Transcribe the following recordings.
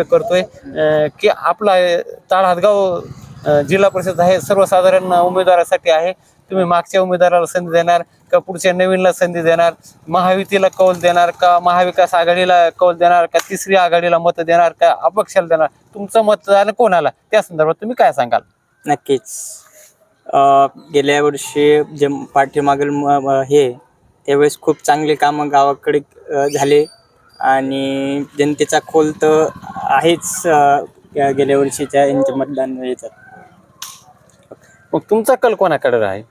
करतोय की आपला ताळ हातगाव जिल्हा परिषद आहे सर्वसाधारण उमेदवारासाठी आहे. तुम्ही मागच्या उमेदवाराला संधी देणार का पुढच्या नवीनला संधी देणार? महायुतीला कौल देणार का महाविकास आघाडीला कौल देणार का तिसरी आघाडीला मत देणार का अपक्षाला देणार? तुमचं मतदान कोणाला? त्या संदर्भात तुम्ही काय सांगाल? नक्कीच. गेल्या वर्षी जे पाठीमागील म- हे त्यावेळेस खूप चांगले कामं गावाकडे झाले. आणि जनतेचा खोल तर आहेच अ, गेल्या वर्षीच्या यांच्या मतदान याच्यात मग तुमचा कल कोणाकडे राहील?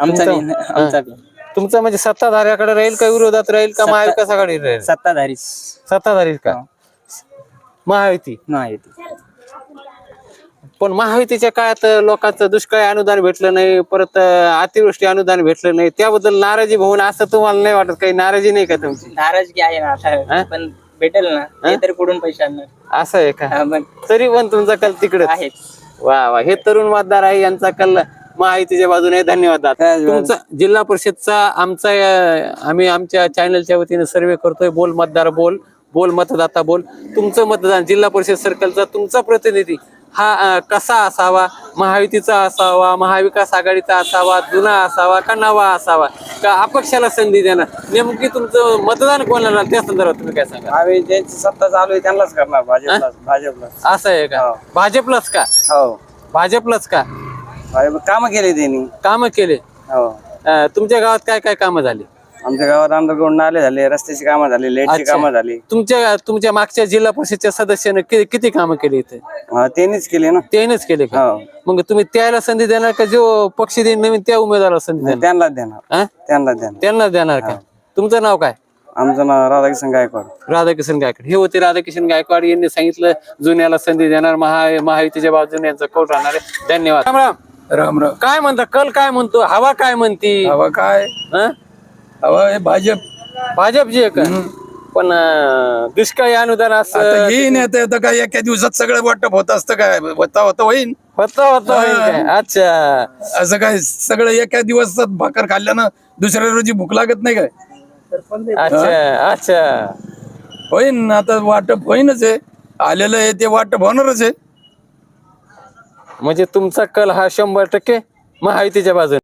आमचा तुमचं- बी- आमचा बी. तुमचा म्हणजे सत्ताधाऱ्याकडे राहील का विरोधात राहील का सत्ता- महाविकास आघाडी राहील? सत्ताधारीच. सत्ताधारी का? हो. महायुती? नाही पण महायुतीच्या काळात लोकांचं दुष्काळी अनुदान भेटलं नाही परत अं, अतिवृष्टी अनुदान भेटलं नाही. त्याबद्दल नाराजी भाऊन असं तुम्हाला नाही वाटत? काही नाराजी नाही का तुमची? नाराजगी आहे ना हा? पण भेटेल ना ते तरी कुठून पैसे आणणार. असं आहे का? हा, मग. तरी पण तुमचा कल तिकडे आहेच वा वा. हे तरुण मतदार आहे यांचा कल महायुतीच्या बाजूने. धन्यवाद दादा. तुमचा जिल्हा परिषदचा आमचा अं, आम्ही आमच्या चॅनलच्या वतीने सर्वे करतोय. बोल मतदार बोल. बोल मतदाता बोल. तुमचं मतदान जिल्हा परिषद सर्कलचा तुमचा प्रतिनिधी हा कसा असावा? महायुतीचा असावा महाविकास आघाडीचा असावा जुना असावा का नवा असावा? का अपक्षाला संधी देणार? नेमकी तुमचं मतदान कोणाला त्या संदर्भात तुम्ही काय सांगा आम्ही ज्यांची सत्ता चालू आहे त्यांनाच करणार भाजपला भाजपला असं आहे का? भाजपलाच का? हो. भाजपलाच का? काम केले त्यांनी. काम केले? हो. तुमच्या गावात काय काय कामं झाली? आमच्या गावात अंडरग्राऊंड नाले झाले रस्त्याची कामं झाली लाईटची अच्छा. कामं झाली. तुमच्या तुमच्या मागच्या जिल्हा परिषदच्या सदस्यानं कि- किती कामं केली इथे? हा, त्यांनीच केले ना. त्यानेच केले का? हो. मग तुम्ही त्याला संधी देणार का? जो पक्ष देईन नवीन त्या उमेदवाराला संधी देणार? त्यांनाच देणार. हा? त्यांनाच देणार. त्यांना देणार का? तुमचं नाव काय? आमचं नाव राधाकिशन गायकवाड. राधाकिशन गायकवाड. हे होते राधाकिशन गायकवाड. यांनी सांगितलं जुन्याला संधी देणार महा महायुतीच्या बाजूने यांचा कौल राहणार आहे. धन्यवाद. राम राम राम राम. काय म्हणता? कल काय म्हणतो? हवा काय म्हणती? हवा काय? हं? हवा हे भाजप. भाजपची आहे का पण अं, दुष्काळी अनुदान आता असं येईन आता आता काय एका दिवसात सगळं वाटप होत असतं काय? होता होता होईन. होतं होतं होईल काय? अच्छा. असं काय सगळं एका दिवसात भाकर खाल्ल्यानं दुसऱ्या रोजी भूक लागत नाही काय? अच्छा अच्छा. होईन आता वाटप होईनच आहे आलेलं आहे ते वाटप होणारच आहे म्हणजे तुमचा कल हा शंभर टक्के महायुतीच्या बाजूने.